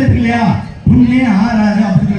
இருக்கு இல்லையா புண்ணே ஆறாது அப்படின்னு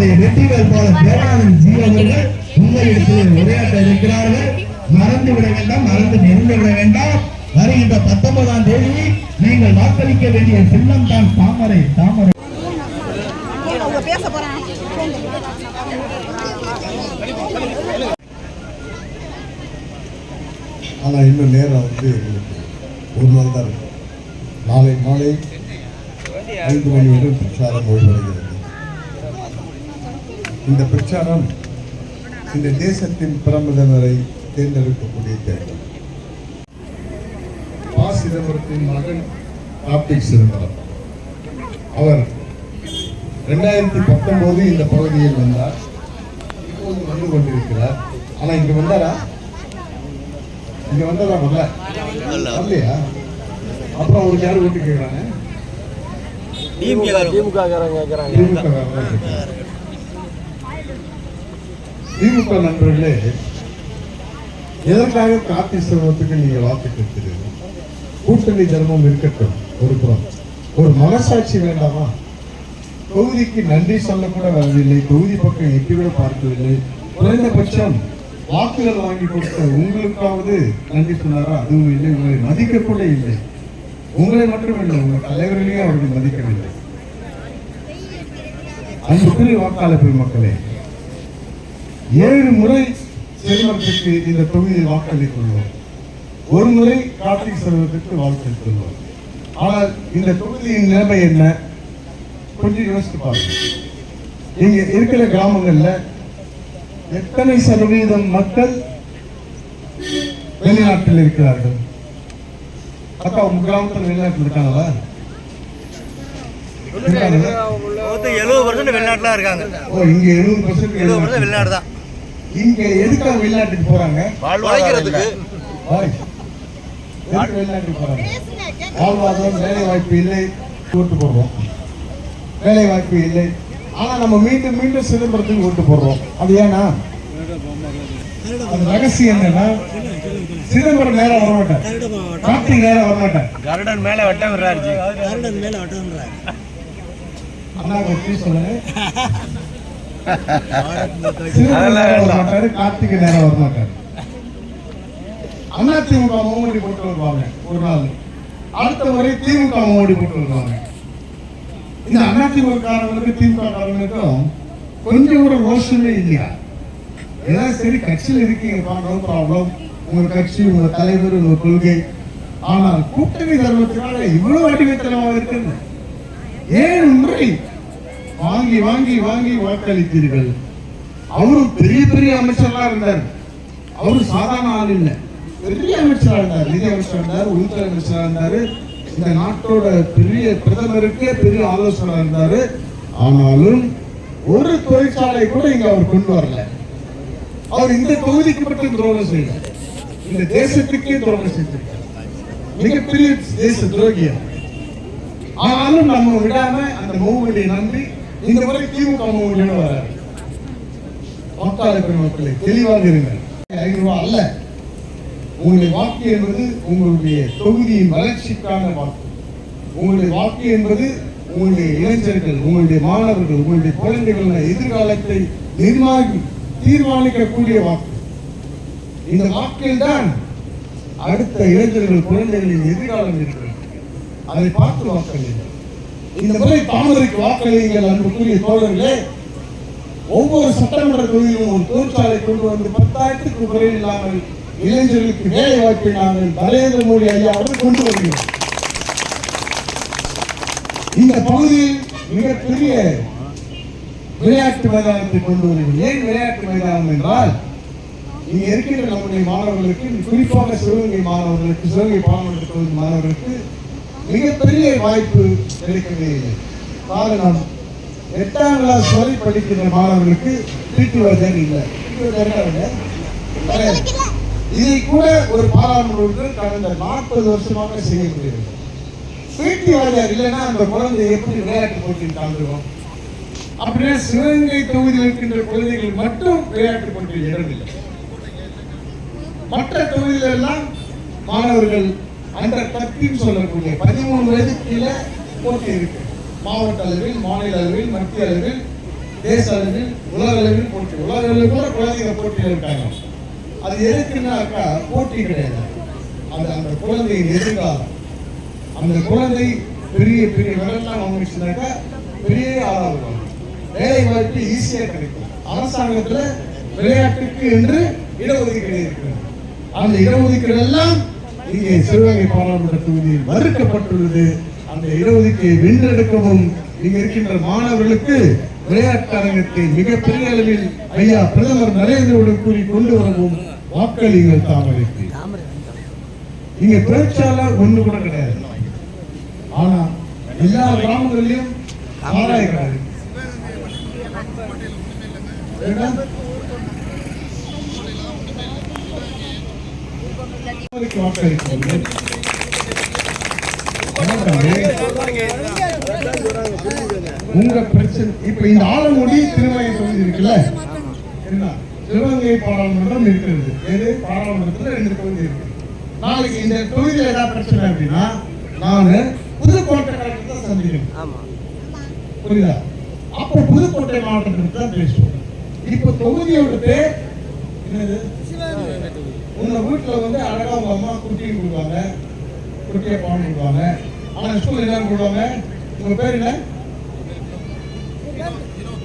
நம்முடைய வெற்றி வேட்பாளர் தேவானந்த் ஜி அவர்கள் உங்களிடத்தில் உரையாற்ற இருக்கிறார்கள். மறந்து விட வேண்டாம் மறந்து நெருங்க விட வேண்டாம். வருகின்ற பத்தொன்பதாம் தேதி நீங்கள் வாக்களிக்க வேண்டிய சின்னம் தான் தாமரை தாமரை. அவங்க பேச போறாங்க ஆனால் இன்னும் நேரம் வந்து எங்களுக்கு ஒரு நாள் தான் இருக்கு. நாளை மாலை ஐந்து மணி வரை பிரச்சாரம் ஓய்வடைகிறது இந்த பிரச்சாரம் இந்த தேசத்தின் பிரதமரை தேர்ந்தெடுக்கக்கூடிய தேர்தல். ப. சிதம்பரத்தின் மகன் கார்த்திக் சிதம்பரம். அவர் ரெண்டாயிரத்தி பத்தொன்பது இந்த பகுதியில் வந்தார். இப்போது வந்து கொண்டிருக்கிறார். ஆனா இங்க வந்தாரா? இங்க வந்ததா வரல வரலையா? அப்புறம் அவருக்கு யார் ஓட்டு கேட்கறாங்க திமுக திமுக நண்பர்களே எதற்காக கார்த்தி சிரமத்துக்கு நீங்க வாக்கு கேட்கிறீர்கள்? கூட்டணி தர்மம் இருக்கட்டும் ஒரு புறம். ஒரு மனசாட்சி வேண்டாமா? தொகுதிக்கு நன்றி சொல்லக்கூட வரவில்லை தொகுதி பக்கம் எட்டி கூட பார்க்கவில்லை. குறைந்தபட்சம் வாக்குகள் வாங்கி கொடுத்த உங்களுக்காவது நன்றி சொன்னாரா? அதுவும் இல்லை உங்களை மதிக்க கூட இல்லை. உங்களை மட்டும் இல்லை உங்கள் தலைவர்களையும் அவர்கள் மதிக்கவில்லை. அன்புக்குரிய வாக்காளர் பெருமக்களே ஏழு முறை செல்வத்துக்கு இந்த தொகுதியில் வாக்களித்துள்ளோம் ஒரு முறை கார்த்திக் செல்வத்துக்கு வாக்களித்துள்ளோம் ஆனால் இந்த தொகுதியின் நிலைமை என்ன? கொஞ்சம் யோசித்து பாருங்க இங்க இருக்கிற கிராமங்கள்ல எத்தனை சதவீதம் மக்கள் வெளிநாட்டில் இருக்கிறார்கள்? அக்கா உங்க கிராமத்தில் வெளிநாட்டில் இருக்காங்களா? இருக்காங்களா? எழுபது பர்சன்ட் வெளிநாட்டுல இருக்காங்க. ஓ இங்க எழுபது பர்சன்ட் எழுபது பர்சன்ட் வெளிநாடு தான் இங்க எதுக்காக வெளிநாட்டுக்கு போறாங்க? வெளிநாட்டுக்கு போறாங்க? வாழ்வாதாரம் வேலை வாய்ப்பு இல்லை. ஓட்டு போடுறோம். வேலை வாய்ப்பு இல்லை. ஆனா நம்ம மீண்டும் மீண்டும் சிதம்பரத்துக்கு ஓட்டு போடுறோம். அது ஏன்னா அது ரகசியம் என்னன்னா சிதம்பரம் நேரம் வரமாட்டேன் கார்த்திக் நேரம் வரமாட்டேன் கருடன் மேல வட்டம் விடுறாரு அண்ணா கொஞ்சம் சொல்லுங்க சிதம்பரம் நேரம் வரமாட்டாரு கார்த்திகை நேரம் வரமாட்டாரு. அண்ணா திமுக மோடி போட்டு வருவாங்க ஒரு நாள். அடுத்த முறை திமுக மோடி போட்டு வருவாங்க. இந்த அண்ணா திமுக காரங்களுக்கு திமுக காரங்களுக்கும் கொஞ்சம் கூட ரோஷமே இல்லையா? ஏதாவது சரி கட்சியில் இருக்கீங்க நோ ப்ராப்ளம் உங்க கட்சி உங்க தலைவர் உங்கள் கொள்கை. ஆனால் கூட்டணி தர்மத்தினால இவ்வளவு அடிமைத்தனமாக இருக்கிறது ஏழு முறை வாங்கி வாங்கி வாங்கி வாக்களித்தீர்கள். அவரும் பெரிய பெரிய அமைச்சர்களா இருந்தார். அவரு சாதாரண ஆள் இல்லை. பெரிய அமைச்சரா இருந்தார். நிதி அமைச்சர் இருந்தார் உள்துறை அமைச்சரா இருந்தாரு. இந்த நாட்டோட பெரிய பிரதமருக்கே பெரிய ஆலோசனை இருந்தாரு. ஆனாலும் ஒரு தொழிற்சாலை கூட இங்க அவர் கொண்டு வரல. அவர் இந்த தொகுதிக்கு மட்டும் துரோகம் செய்தார். இந்த தேசத்துக்கே துரோகம் செய்திருக்கார். மிகப்பெரிய தேச துரோகியா ஆனாலும் நம்ம விடாம அந்த மூவடி நம்பி இந்த முறை திமுக மூவனோட வராரு வாக்காளர் பெருமக்களை தெளிவாக இருங்கள். ஐநூறு ரூபாய் அல்ல. உங்களுடைய வாக்கு என்பது உங்களுடைய தொகுதியின் வளர்ச்சிக்கான வாக்கு உங்களுடைய வாக்கு என்பது உங்களுடைய இளைஞர்கள் உங்களுடைய மாணவர்கள் உங்களுடைய குழந்தைகள் எதிர்காலத்தை நிர்வாகி தீர்மானிக்கக்கூடிய வாக்கு இந்த வாக்கில் தான் அடுத்த இளைஞர்கள் குழந்தைகளின் எதிர்காலம் இருக்கிறது. அதை பார்த்து வாக்களிங்கள் இந்த முறை பாமருக்கு வாக்களியுங்கள் அன்புக்குரிய தோழர்களே ஒவ்வொரு சட்டமன்ற தொகுதியிலும் ஒரு தொழிற்சாலை கொண்டு வந்து பத்தாயிரத்துக்கு குறையில் இல்லாமல் இளைஞர்களுக்கு வேலை வாய்ப்பை நாங்கள் நரேந்திர மோடி ஐயா அவர்கள் கொண்டு வருகிறோம். இந்த பகுதியில் மிகப்பெரிய விளையாட்டு மைதானத்தை கொண்டு வருகிறோம். ஏன் விளையாட்டு மைதானம் என்றால் இங்க இருக்கின்ற நம்முடைய மாணவர்களுக்கு குறிப்பாக சிவகங்கை மாணவர்களுக்கு சிவகங்கை பாராளுமன்ற தொகுதி மாணவர்களுக்கு மிகப்பெரிய வாய்ப்பு கிடைக்கவே இல்லை. காரணம் எட்டாம் கிளாஸ் வரை படிக்கின்ற மாணவர்களுக்கு பிடி வாத்தியார் இல்லை. இதை கூட ஒரு பாராளுமன்ற உறுப்பினர் கடந்த நாற்பது வருஷமாக செய்ய முடியாது பிடி வாத்தியார் இல்லைன்னா அந்த குழந்தை எப்படி விளையாட்டு போட்டியில் கலந்துருவோம்? அப்படின்னா சிவகங்கை தொகுதியில் இருக்கின்ற குழந்தைகள் மட்டும் விளையாட்டு போட்டியில் இடமில்லை மற்ற தொகுதியில எல்லாம் மாணவர்கள் அண்டர் தர்ட்டின்னு சொல்லக்கூடிய பதிமூணு வயது கீழே போட்டி இருக்கு. மாவட்ட அளவில் மாநில அளவில் மத்திய அளவில் தேச அளவில் உலக அளவில் போட்டி. உலக அளவில் கூட குழந்தைங்க போட்டியில் இருக்காங்க. அது எதுக்குன்னாக்கா போட்டி கிடையாது. அது அந்த குழந்தையின் எதிர்காலம். அந்த குழந்தை பெரிய பெரிய விரலாம் வாங்கிச்சுனாக்கா பெரிய ஆளா வேலை வாய்ப்பு ஈஸியாக கிடைக்கும். அரசாங்கத்தில் விளையாட்டுக்கு என்று இடஒதுக்கீடு இருக்கிறது. அந்த இடஒதுக்கீடு எல்லாம் இங்கே சிவகங்கை பாராளுமன்ற தொகுதியில் மறுக்கப்பட்டுள்ளது. அந்த இடஒதுக்கீயை வென்றெடுக்கவும் இங்க இருக்கின்ற மாணவர்களுக்கு விளையாட்டு அரங்கத்தை மிகப்பெரிய அளவில் ஐயா பிரதமர் நரேந்திர கூறி கொண்டு வரவும் வாக்களிகள் தாமரைக்கு. இங்க தொழிற்சாலை ஒண்ணு கூட கிடையாது. ஆனா எல்லா கிராமங்களிலும் சாராய உங்க பிரச்சனை இப்ப இந்த ஆலங்குடி திருமலை தொகுதி இருக்குல்ல? சிவகங்கை பாராளுமன்றம் இருக்கிறது. எது? பாராளுமன்றத்துல ரெண்டு தொகுதி இருக்கு. நாளைக்கு இந்த தொகுதியில ஏதாவது பிரச்சனை அப்படின்னா நான் புதுக்கோட்டை கலெக்டர் தான் சந்திக்கிறேன். புரியுதா? அப்போ புதுக்கோட்டை மாவட்டத்துக்கு தான் பேசுவோம். இப்ப தொகுதியோட பேர் என்னது? உங்க வீட்டுல வந்து அழகா உங்க அம்மா குட்டியை கொடுப்பாங்க. குட்டியை பாவம் கொடுப்பாங்க. ஆனா ஸ்கூல்ல என்ன கொடுப்பாங்க. உங்க பேர் என்ன?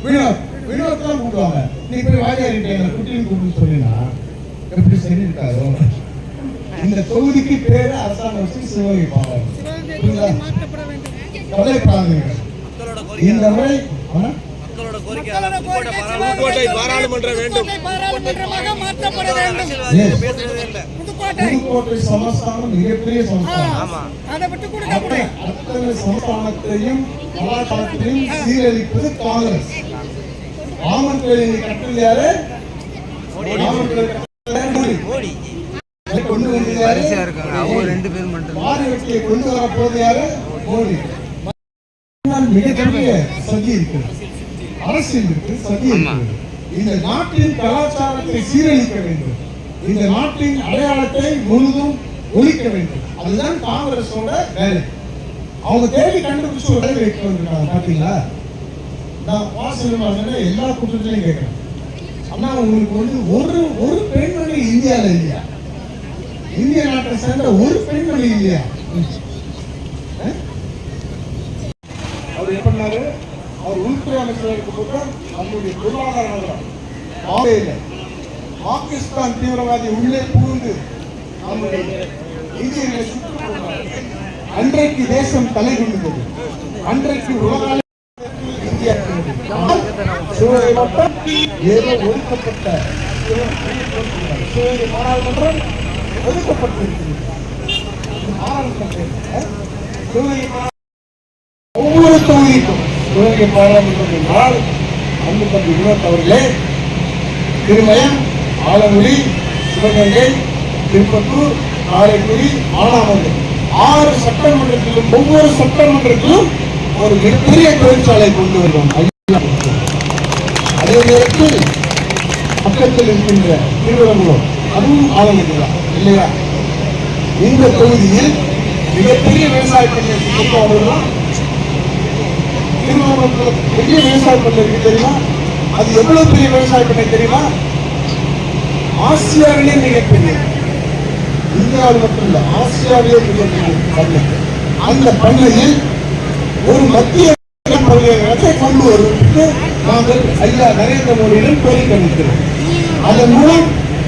வினோத். வினோத் தான் கூப்பிடுவாங்க நீ போய் வாரியாரிட்ட குட்டின்னு கூப்பிட்டு சொன்னீங்கன்னா எப்படி சரி இருக்காதோ இந்த தொகுதிக்கு பேரு அரசாங்கம் வச்சு சிவகங்கை பாவம் கவலைப்படாதீங்க. இந்த முறை புதுக்கோட்டை பாராளுமன்றம் வேண்டும். புதுக்கோட்டை சமஸ்தானம் மிகப்பெரிய சமஸ்தானம். அத்தனை சமஸ்தானத்தையும் கலாச்சாரத்தையும் சீரழிப்பது காங்கிரஸ். கோயிலை கொண்டு ரெண்டு மட்டும் கொண்டு வர போது யாரு? மோடி. மிகப்பெரிய சதி இருக்கிறது அரசியல் இருக்கு சதி இந்த நாட்டின் கலாச்சாரத்தை சீரழிக்க வேண்டும். இந்த நாட்டின் அடையாளத்தை முழுதும் ஒழிக்க வேண்டும். அதுதான் காங்கிரஸோட வேலை. அவங்க தேடி கண்டுபிடிச்சு உடனே வைக்க வந்திருக்காங்க. பாத்தீங்களா? நான் வாசல் எல்லா கூட்டத்திலையும் கேட்கிறேன். அண்ணா உங்களுக்கு வந்து ஒரு ஒரு பெண்மணி இந்தியால இல்லையா? இந்திய நாட்டை சேர்ந்த ஒரு பெண்மணி இல்லையா அஹ்? அவர் என்ன பண்ணாரு அவர் உள்துறை அமைச்சராக இருக்கும்போது நம்முடைய பொருளாதார நகரம் பாகிஸ்தான் தீவிரவாதி உள்ளே புகுந்து நம்முடைய இந்தியர்களை அன்றைக்கு தேசம் தலை கொண்டது அன்றைக்கு உலக இந்தியா மட்டும் ஏதோ ஒதுக்கப்பட்ட சிவகங்கை ஒதுக்கப்பட்டிருக்கிறது. சிவகங்கை ஒவ்வொரு தொகுதிக்கும் சிவகங்கை பாராளுமன்றம் என்றால் அன்பு தம்பி வினோத் அவர்களே திருமயம் ஆலங்குடி சிவகங்கை திருப்பத்தூர் காரைக்குடி மானாமதுரை ஆறு சட்டமன்றத்திலும் ஒவ்வொரு சட்டமன்றத்திலும் ஒரு மிகப்பெரிய தொழிற்சாலை கொண்டு வருவோம். அதே நேரத்தில் பக்கத்தில் இருக்கின்ற திருவரங்குளம் அதுவும் ஆலங்குடி தான் இல்லையா? இந்த தொகுதியில் மிகப்பெரிய விவசாய பண்ணை கொண்டு வருவோம் திருவண்ணாமலை பெரிய விவசாய பண்ணை இருக்கு தெரியுமா? அது எவ்வளவு பெரிய விவசாய பண்ணை தெரியுமா? ஆசியாவிலே மிகப்பெரிய இந்தியாவில் மட்டும் இல்ல ஆசியாவிலே மிகப்பெரிய பண்ணை. அந்த பண்ணையில் ஒரு மத்திய பல்கலைக்கழகத்தை கொண்டு கொண்டு வருவதற்கு நாங்கள் ஐயா நரேந்திர மோடியிடம் கோரிக்கை வைக்கிறோம் அதன் மூலம்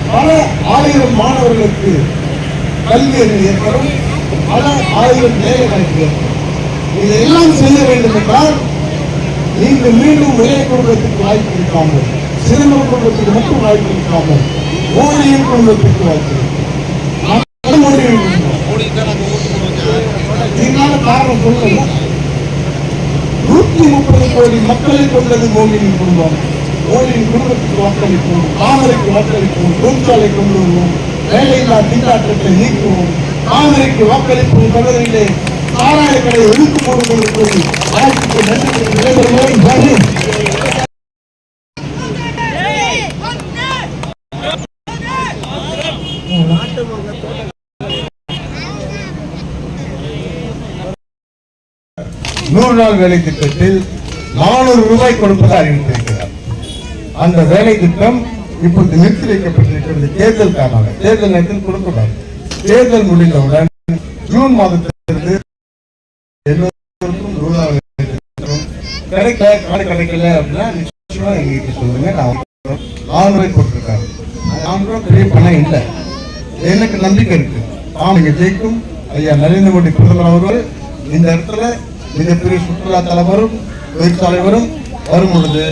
பல ஆயிரம் மாணவர்களுக்கு கல்வி அறிவு ஏற்படும் பல ஆயிரம் வேலை வாய்ப்பு ஏற்படும் இதையெல்லாம் செய்ய வேண்டும் என்றால் நீங்கள் மீண்டும் ஒரே குடும்பத்துக்கு வாய்ப்பு இருக்காமல் சிறந்த குடும்பத்துக்கு மட்டும் வாய்ப்பு இருக்காமல் மோடியின் குடும்பத்துக்கு வாய்ப்பு காரணம் சொல்லல நூத்தி முப்பது கோடி மக்களை கொண்டது மோடியின் குடும்பம். மோடியின் குடும்பத்துக்கு வாக்களிப்போம் காமரைக்கு வாக்களிப்போம் தொழிற்சாலை கொண்டு வருவோம் வேலையில்லா திண்டாட்டத்தை நீக்குவோம் தாமரைக்கு வாக்களிப்போம் தொடரிலே சாராய ஒதுக்கு போடுவதற்கு வாய்ப்புக்கு நன்றி. நூறு நாள் வேலை திட்டத்தில் நானூறு ரூபாய் கொடுப்பதை அறிவித்திருக்கிறார். அந்த வேலை திட்டம் இப்பொழுது நிறுத்தி வைக்கப்பட்டிருக்கிறது தேர்தல் காரணமாக. தேர்தல் நேரத்தில் கொடுக்கப்படாது. தேர்தல் முடிந்தவுடன் ஜூன் மாதத்திலிருந்து கிடைக்கல காடு கிடைக்கல அப்படின்னா நிச்சயமா எங்கிட்ட சொல்லுங்க. நான் நானூறு ரூபாய் போட்டிருக்காரு பெரிய பணம் இல்லை. எனக்கு நம்பிக்கை இருக்கு. ஆமாங்க ஜெயிக்கும். ஐயா நரேந்திர மோடி பிரதமர் அவர்கள் இந்த இடத்துல மிகப்பெரிய சுற்றுலா தலைவரும் தொழிற்சாலைவரும் வரும். பொழுது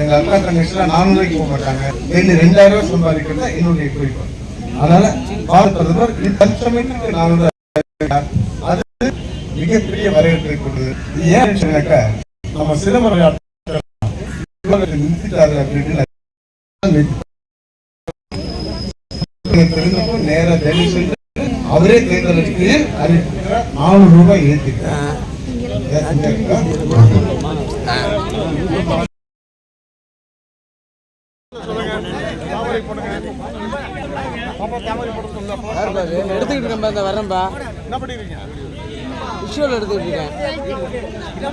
எங்க அக்கா தங்கச்சிலாம் நானூறு போக மாட்டாங்க. என்ன ரெண்டாயிரம் ரூபாய் சம்பாதிக்கிறதா என்னுடைய குறிக்கோள். அதனால பாரத பிரதமர் தற்சமயத்துக்கு நானூறு ரூபாய் அது மிகப்பெரிய வரவேற்பை கொண்டது ஏன் சொன்னாக்கா நம்ம சிதம்பரம் நிறுத்திட்டாரு அப்படின்னு தெரிஞ்சப்போ டெல்லி சென்று அவரே தேர்தலுக்கு அறிக்கையில் அறிவித்திருக்கிறார் நானூறு ரூபாய் ஏற்றிருக்கிறார் எடுத்துக்கிட்டு நம்ம இந்த என்ன பண்ணிருக்கீங்க விஷுவல் எடுத்துக்கிட்டு இருக்கேன்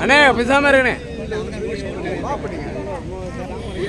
அண்ணே பேசாம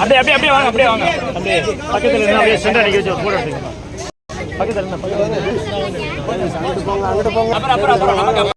அப்படியே அப்படியே வாங்க அப்படியே வாங்க. அப்படியே பக்கத்தில் இருந்து அப்படியே சென்டர் அடிக்க வச்சு ஒரு போட்டோ எடுத்துக்கலாம் இருந்து பக்கத்துல அப்புறம் அப்புறம் அப்புறம்